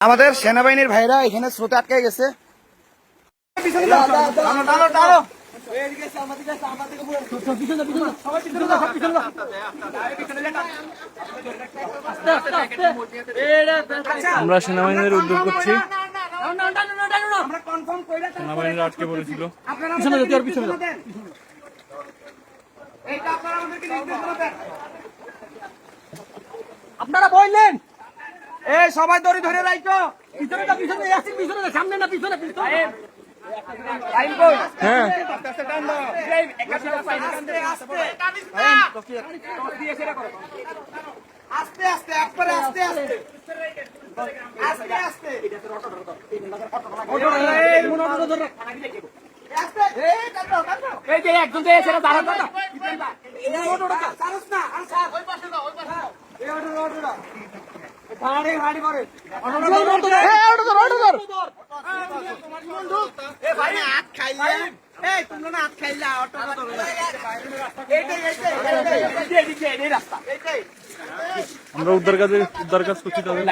আমাদের সেনাবাহিনীর ভাইরা এখানে স্রোতে আটকে গেছে। আমরা সেনাবাহিনীর উদ্যোগ করছি সেনাবাহিনীরা আটকে পড়েছিল। আপনারা বললেন এই সবাই দড়ি ধরে রাখো পিছনে না পিছনে আসি পিছনে না সামনে না পিছনে পিছনে কই হ্যাঁ আস্তে আস্তে আস্তে আস্তে আস্তে আস্তে আস্তে একজন এই দাও দাও এই এ না এই আমরা উদ্ধার কাজে উদ্ধার কাজ করছি তাদের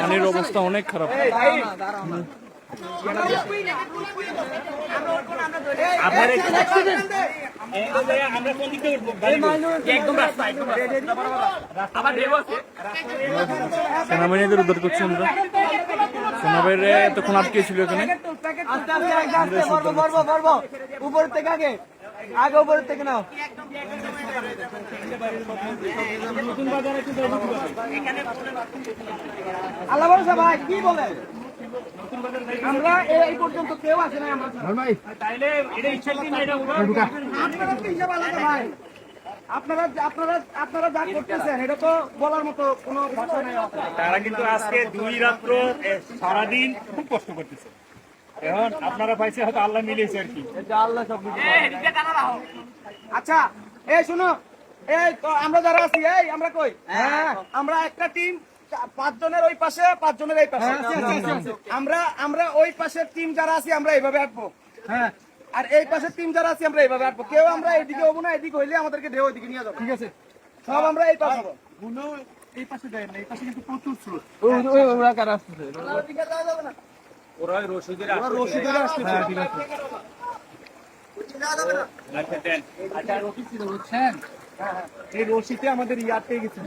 পানির অবস্থা অনেক খারাপ সেনাবাহিনীদের উদ্ধার করছি আমরা। সেনাবাহিনীরা এতক্ষণ আটকে ছিল এখানে। উপর থেকে আগে। আগে উপর থেকে নাও। আল্লাহ ভাই কি বলে আমরা এই পর্যন্ত কেউ আসে না আমার আপনারা তো হিসাব আলাদা ভাই। আপনারা আপনারা আপনারা যা করতেছেন এটা তো বলার মতো কোনো ভাষা নেই তারা কিন্তু আজকে দুই রাত্র সারাদিন খুব কষ্ট করতেছে। এখন আপনারা পাইছে হয়তো আল্লাহ মিলেছে আর কি। আল্লাহ সব আচ্ছা এই শুনো এই তো আমরা যারা আছি এই আমরা কই? হ্যাঁ। আমরা একটা টিম পাঁচ জনের ওই পাশে পাঁচ এই পাশে। আমরা আমরা ওই পাশের টিম যারা আছি আমরা এইভাবে আঁকবো। হ্যাঁ। আর এই পাশের টিম যারা আছি আমরা এইভাবে আঁকবো। কেউ আমরা এদিকে হব না এদিকে হইলে আমাদেরকে ঢেউ ওইদিকে নিয়ে যাব। ঠিক আছে। সব আমরা এই পাশে হব। এই পাশে দেয় না এই পাশে কিন্তু প্রচুর স্রোত। ওরা কারা আসছে ওইদিকে যাওয়া যাবে না। ওরা রসিদের রশি ধরে আসছে হ্যাঁ ঠিক আছে। যাওয়া যাবে আচ্ছা দেন। বুঝছেন? এই রশিতে আমাদের ইয়ার পেয়ে গেছে